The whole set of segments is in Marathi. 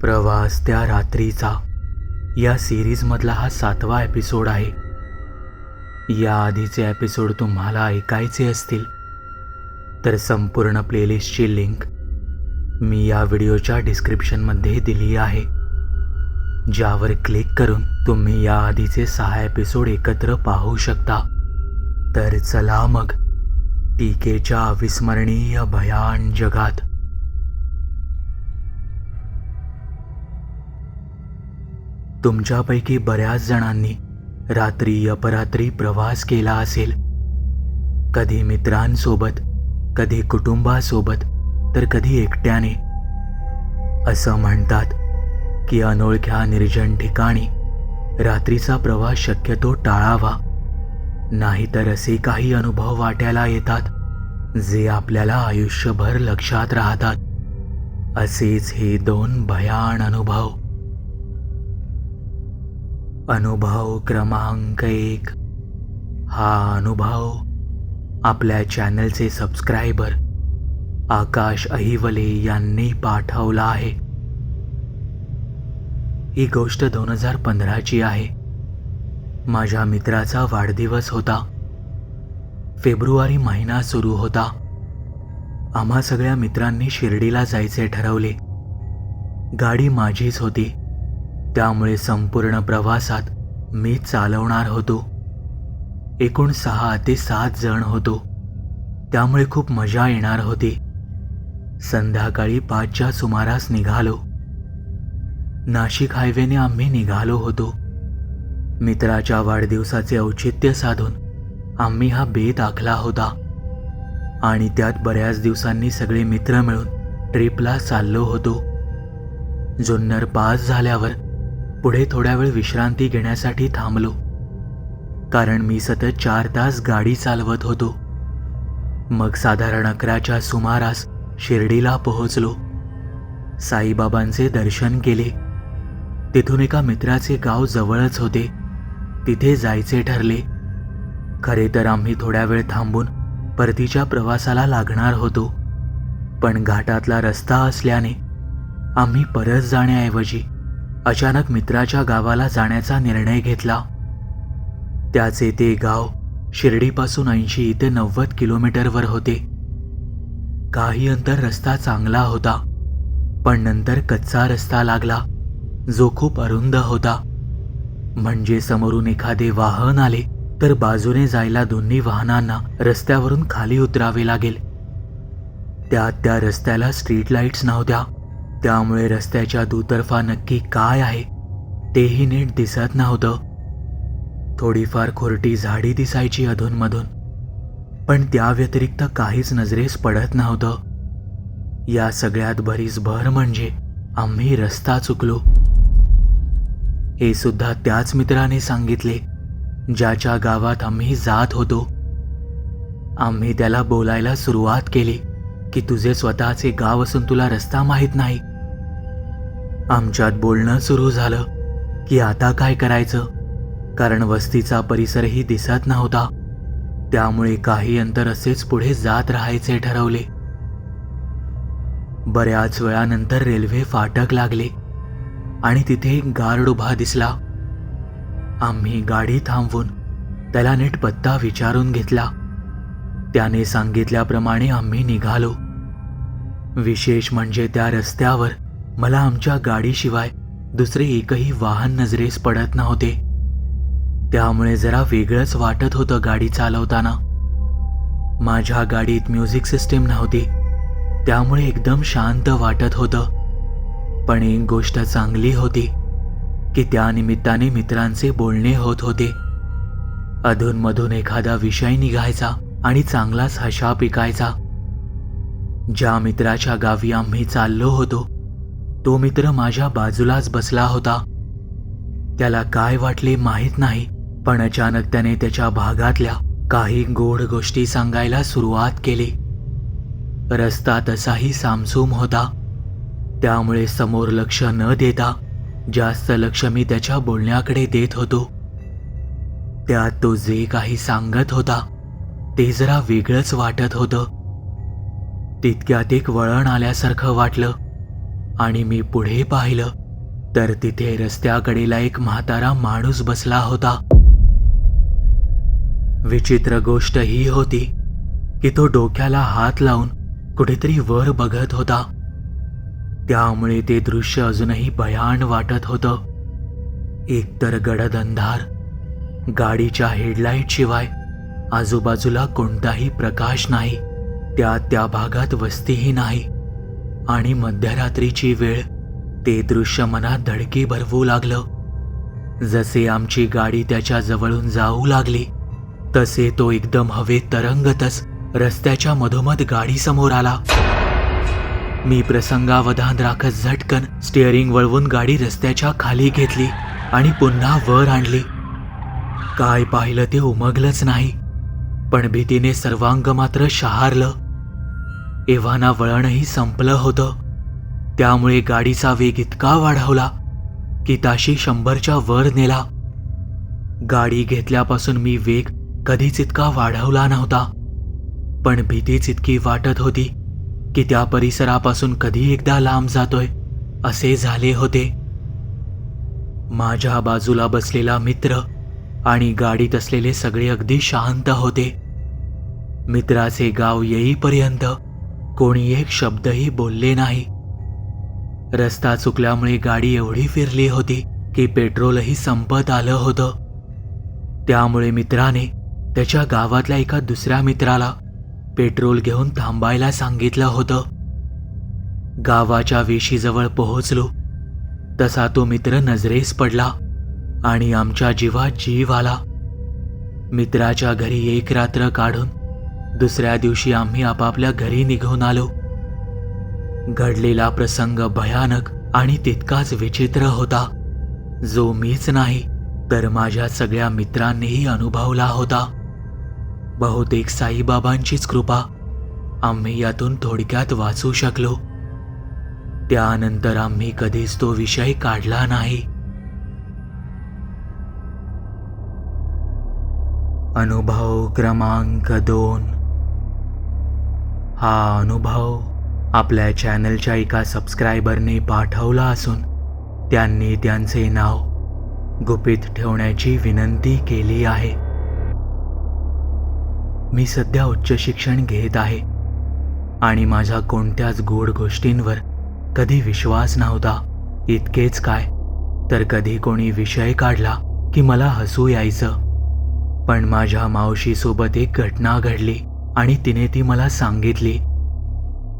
प्रवास त्या रात्रीचा. या सिरीजमधला हा सातवा एपिसोड आहे. या आधीचे एपिसोड तुम्हाला ऐकायचे असतील. तर संपूर्ण प्लेलिस्टची लिंक मी या व्हिडिओच्या डिस्क्रिप्शनमध्ये दिली आहे. ज्यावर क्लिक करून तुम्ही या आधीचे सहा एपिसोड एकत्र पाहू शकता. तर चला मग टीकेच्या अविस्मरणीय भयान जगात तुमच्यापैकी बऱ्याच जणांनी रात्री अपरात्री प्रवास केला असेल. कधी मित्रांसोबत कधी कुटुंबासोबत तर कधी एकट्याने. असं म्हणतात की अनोळख्या निर्जन ठिकाणी रात्रीचा प्रवास शक्यतो टाळावा. नाहीतर असे काही अनुभव वाट्याला येतात जे आपल्याला आयुष्यभर लक्षात राहतात. असेच हे दोन भयान अनुभव. अनुभव क्रमांक एक. हा अनुभव आपल्या चॅनलचे सबस्क्रायबर आकाश अहिवले यांनी पाठवला आहे. ही गोष्ट दोन हजार पंधराची आहे. माझ्या मित्राचा वाढदिवस होता. फेब्रुवारी महिना सुरू होता. आम्हा सगळ्या मित्रांनी शिर्डीला जायचे ठरवले. गाडी माझीच होती. त्यामुळे संपूर्ण प्रवासात मी चालवणार होतो. एकूण सहा ते सात जण होतो. त्यामुळे खूप मजा येणार होती. संध्याकाळी पाचच्या सुमारास निघालो. नाशिक हायवेने आम्ही निघालो होतो. मित्राच्या वाढदिवसाचे औचित्य साधून आम्ही हा बेत आखला होता. आणि त्यात बऱ्याच दिवसांनी सगळे मित्र मिळून ट्रिपला चाललो होतो. जुन्नर पास झाल्यावर पुढे थोड्या वेळ विश्रांती घेण्यासाठी थांबलो. कारण मी सतत चार तास गाडी चालवत होतो. मग साधारण अकराच्या सुमारास शिर्डीला पोहोचलो. साईबाबांचे दर्शन केले. तिथून एका मित्राचे गाव जवळच होते. तिथे जायचे ठरले. खरे तर आम्ही थोड्या वेळ थांबून परतीच्या प्रवासाला लागणार होतो. पण घाटातला रस्ता असल्याने आम्ही परत जाण्याऐवजी अचानक मित्राच्या गावाला जाण्याचा निर्णय घेतला. त्याचे ते गाव शिर्डीपासून ऐंशी ते नव्वद किलोमीटरवर होते. काही अंतर रस्ता चांगला होता पण नंतर कच्चा रस्ता लागला जो खूप अरुंद होता. म्हणजे समोरून एखादे वाहन आले तर बाजूने जायला दोन्ही वाहनांना रस्त्यावरून खाली उतरावे लागेल. त्यात त्या रस्त्याला स्ट्रीट लाईट्स नव्हत्या त्यामुळे रस्त्याच्या दुतर्फा नक्की काय आहे तेही नीट दिसत नव्हतं. थोडीफार खोरटी झाडी दिसायची अधूनमधून पण त्या व्यतिरिक्त काहीच नजरेस पडत नव्हतं. या सगळ्यात बरीच भर म्हणजे आम्ही रस्ता चुकलो. हे सुद्धा त्याच मित्राने सांगितले ज्याच्या गावात आम्ही जात होतो. आम्ही त्याला बोलायला सुरुवात केली की तुझे स्वतःचे गाव असून तुला रस्ता माहीत नाही आमच्यात बोलणं सुरू झालं की आता काय करायचं? कारण वस्तीचा परिसरही दिसत नव्हता. त्यामुळे काही अंतर असेच पुढे जात राहायचे ठरवले. बऱ्याच वेळानंतर रेल्वे फाटक लागले आणि तिथे एक गार्ड उभा दिसला. आम्ही गाडी थांबवून त्याला नीट पत्ता विचारून घेतला. त्याने सांगितल्याप्रमाणे आम्ही निघालो. विशेष म्हणजे त्या रस्त्यावर मला आमच्या गाडीशिवाय दुसरे एकही वाहन नजरेस पडत नव्हते. त्यामुळे जरा वेगळंच वाटत होतं गाडी चालवताना. माझ्या गाडीत म्युझिक सिस्टीम नव्हती. त्यामुळे एकदम शांत वाटत होतं. पण एक गोष्ट चांगली होती की त्यानिमित्ताने मित्रांचे बोलणे होत होते. अधूनमधून एखादा विषय निघायचा आणि चांगलाच हशा पिकायचा. ज्या मित्राच्या गावी आम्ही चाललो होतो तो मित्र माझ्या बाजूलाच बसला होता. त्याला काय वाटले माहीत नाही पण अचानक त्याने त्याच्या भागातल्या काही गोड गोष्टी सांगायला सुरुवात केली. रस्ता तसाही सामसूम होता. त्यामुळे समोर लक्ष न देता जास्त लक्ष मी त्याच्या बोलण्याकडे देत होतो. त्यात तो जे काही सांगत होता ते जरा वेगळंच वाटत होतं. तितक्यात एक वळण आल्यासारखं वाटलं. आणि मी पुढे पाहिलं तर तिथे रस्त्याकडेला एक म्हातारा माणूस बसला होता. विचित्र गोष्ट ही होती की तो डोक्याला हात लावून कुठेतरी वर बघत होता. त्यामुळे ते दृश्य अजूनही भयान वाटत होतं. एकतर गडद अंधार गाडीच्या हेडलाईट शिवाय आजूबाजूला कोणताही प्रकाश नाही त्या त्या भागात वस्तीही नाही. आणि मध्यरात्रीची वेळ ते दृश्य मनात धडकी भरवू लागलं. जसे आमची गाडी त्याच्या जवळून जाऊ लागली तसे तो एकदम हवेत तरंगतच रस्त्याच्या मधोमध गाडी समोर आला. मी प्रसंगावधान राखत झटकन स्टिअरिंग वळवून गाडी रस्त्याच्या खाली घेतली आणि पुन्हा वर आणली. काय पाहिलं ते उमगलंच नाही पण भीतीने सर्वांग मात्र शहारलं. एव्हाना वळणही संपलं होतं. त्यामुळे गाडीचा वेग इतका वाढवला की ताशी शंभरच्या वर नेला. गाडी घेतल्यापासून मी वेग कधीच इतका वाढवला नव्हता. पण भीतीच इतकी वाटत होती की त्या परिसरापासून कधी एकदा लांब जातोय असे झाले होते. माझ्या बाजूला बसलेला मित्र आणि गाडीत असलेले सगळे अगदी शांत होते. मित्राचे गाव येईपर्यंत कोणी एक शब्दही बोलले नाही. रस्ता चुकल्यामुळे गाडी एवढी फिरली होती की पेट्रोलही संपत आलं होतं. त्यामुळे मित्राने त्याच्या गावातल्या एका दुसऱ्या मित्राला पेट्रोल घेऊन थांबायला सांगितलं होतं. गावाच्या वेशीजवळ पोहोचलो. तसा तो मित्र नजरेस पडला आणि आमच्या जीवात जीव आला. मित्राच्या घरी एक रात्र काढून दुसऱ्या दिवशी आम्ही आपापल्या घरी निघून आलो. घडलेला प्रसंग भयानक आणि तितकाच विचित्र होता. जो मीच नाही तर माझ्या सगळ्या मित्रांनीही अनुभवला होता. बहुतेक साईबाबांचीच कृपा. आम्ही यातून थोडक्यात वाचू शकलो. त्यानंतर आम्ही कधीच तो विषय काढला नाही. अनुभव क्रमांक दोन. हा अनुभव आपल्या चॅनलच्या एका सबस्क्रायबरने पाठवला असून त्यांनी त्यांचे नाव गुपित ठेवण्याची विनंती केली आहे. मी सध्या उच्च शिक्षण घेत आहे आणि माझ्या कोणत्याच गोड गोष्टींवर कधी विश्वास नव्हता. इतकेच काय? तर कधी कोणी विषय काढला की मला हसू यायचं. पण माझ्या मावशीसोबत एक घटना घडली. आणि तिने ती मला सांगितली.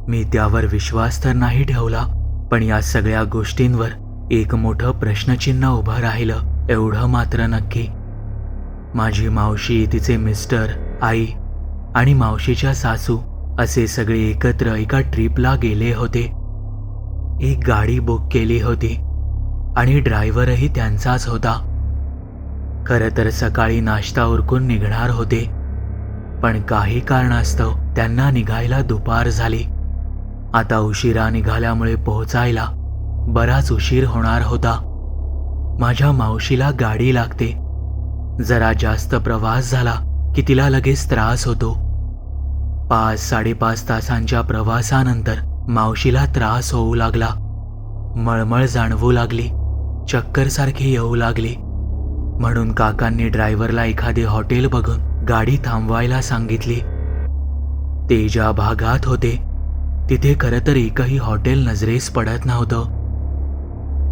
मी त्यावर विश्वास तर नाही ठेवला पण या सगळ्या गोष्टींवर एक मोठं प्रश्नचिन्ह उभं राहिलं एवढं मात्र नक्की. माझी मावशी तिचे मिस्टर आई आणि मावशीच्या सासू असे सगळे एकत्र एका ट्रिपला गेले होते. एक गाडी बुक केली होती आणि ड्रायव्हरही त्यांचाच होता. खरं तर सकाळी नाश्ता उरकून निघणार होते. पण काही कारणास्तव त्यांना निघायला दुपार झाली. आता उशिरा निघाल्यामुळे पोहोचायला बराच उशीर होणार होता. माझ्या मावशीला गाडी लागते. जरा जास्त प्रवास झाला की तिला लगेच त्रास होतो. पाच साडेपाच तासांच्या प्रवासानंतर मावशीला त्रास होऊ लागला. मळमळ जाणवू लागली. चक्करसारखी येऊ लागली. म्हणून काकांनी ड्रायव्हरला एखादे हॉटेल बघून गाडी थांबवायला सांगितली. ते ज्या भागात होते तिथे खरं तर एकही हॉटेल नजरेस पडत नव्हतं.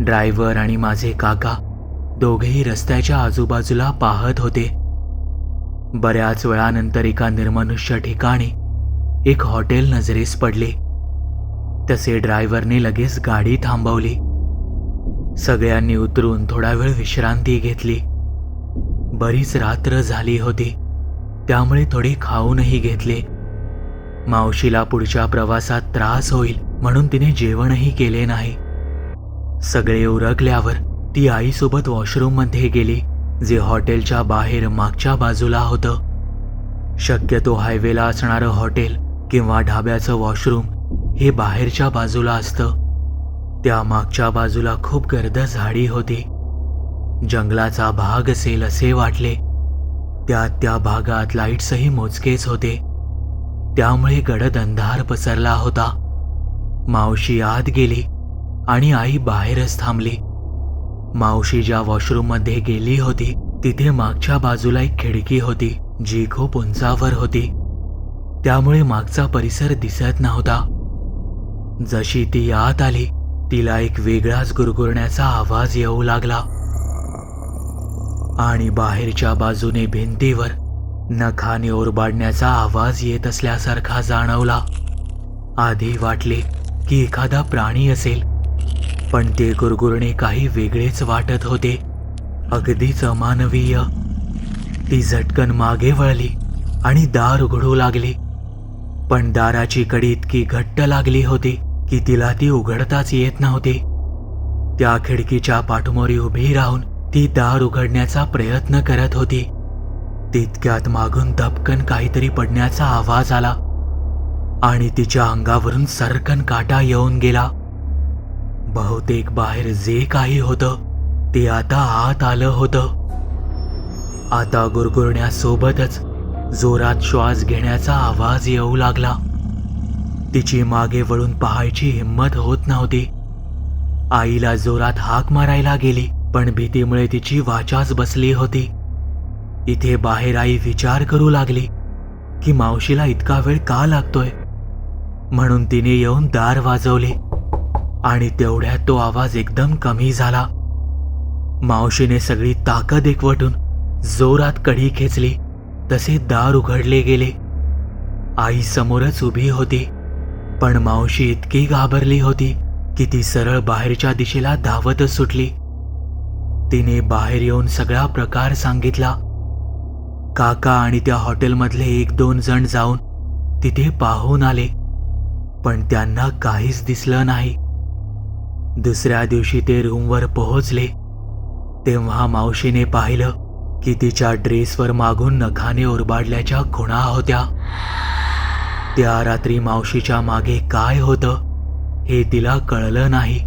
ड्रायव्हर आणि माझे काका दोघेही रस्त्याच्या आजूबाजूला पाहत होते. बऱ्याच वेळानंतर एका निर्मनुष्य ठिकाणी एक हॉटेल नजरेस पडले. तसे ड्रायव्हरने लगेच गाडी थांबवली. सगळ्यांनी उतरून थोडा वेळ विश्रांती घेतली. बरीच रात्र झाली होती. त्यामुळे थोडे खाऊनही घेतले. मावशीला पुढच्या प्रवासात त्रास होईल म्हणून तिने जेवणही केले नाही. सगळे उरकल्यावर ती आईसोबत वॉशरूममध्ये गेली जे हॉटेलच्या बाहेर मागच्या बाजूला होतं. शक्यतो हायवेला असणारं हॉटेल किंवा ढाब्याचं वॉशरूम हे बाहेरच्या बाजूला असतं. त्या मागच्या बाजूला खूप गर्द झाडी होती. जंगलाचा भाग असेल असे वाटले त्या त्या भागात लाईट्सही मोजकेच होते. त्यामुळे गडद अंधार पसरला होता. मावशी आत गेली आणि आई बाहेरच थांबली. मावशी ज्या वॉशरूममध्ये गेली होती तिथे मागच्या बाजूला एक खिडकी होती जी खूप उंचावर होती. त्यामुळे मागचा परिसर दिसत नव्हता. जशी ती आत आली तिला एक वेगळाच गुरगुरण्याचा आवाज येऊ लागला. आणि बाहेरच्या बाजूने भिंतीवर नखाने ओरबाडण्याचा आवाज येत असल्यासारखा जाणवला. आधी वाटले की एखादा प्राणी असेल पण ते गुरगुरणे काही वेगळेच वाटत होते. अगदीच अमानवीय. ती झटकन मागे वळली आणि दार उघडू लागली. पण दाराची कडी इतकी घट्ट लागली होती की तिला ती उघडताच येत नव्हती. त्या खिडकीच्या पाठमोरी उभी राहून ती दार उघडण्याचा प्रयत्न करत होती. तितक्यात मागून दबकन काहीतरी पडण्याचा आवाज आला. आणि तिच्या अंगावरून सरकन काटा येऊन गेला. बहुतेक बाहेर जे काही होतं ते आता आत आलं होतं. आता गुरगुरण्यासोबतच जोरात श्वास घेण्याचा आवाज येऊ लागला. तिची मागे वळून पाहायची हिंमत होत नव्हती. आईला जोरात हाक मारायला गेली. पण भीतीमुळे तिची वाचाच बसली होती. इथे बाहेर आई विचार करू लागली की मावशीला इतका वेळ का लागतोय? म्हणून तिने येऊन दार वाजवले आणि तेवढ्यात तो आवाज एकदम कमी झाला. मावशीने सगळी ताकद एकवटून जोरात कढी खेचली तसे दार उघडले गेले. आई समोरच उभी होती पण मावशी इतकी घाबरली होती की ती सरळ बाहेरच्या दिशेला धावतच सुटली. तिने बाहेर येऊन सगळा प्रकार सांगितला. काका आणि त्या हॉटेलमधले एक दोन जण जाऊन तिथे पाहून आले पण त्यांना काहीच दिसलं नाही. दुसऱ्या दिवशी ते रूमवर पोहोचले. तेव्हा मावशीने पाहिलं की तिच्या ड्रेसवर मागून नखाने ओरबाडल्याच्या खुणा होत्या. त्या रात्री मावशीच्या मागे काय होतं हे तिला कळलं नाही.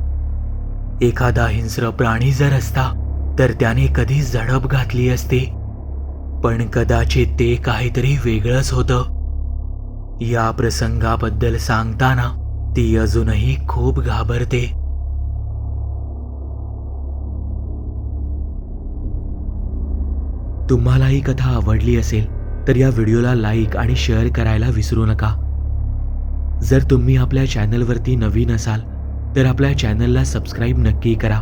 एखादा हिंस्र प्राणी जर असता तर त्याने कधी झडप घातली असती? पण कदाचित ते काहीतरी वेगळंच होतं. या प्रसंगाबद्दल सांगताना ती अजूनही खूप घाबरते. तुम्हाला ही कथा आवडली असेल तर या व्हिडिओला लाईक आणि शेअर करायला विसरू नका. जर तुम्ही आपल्या चॅनलवरती नवीन असाल तर आपल्या चॅनलला सबस्क्राईब नक्की करा.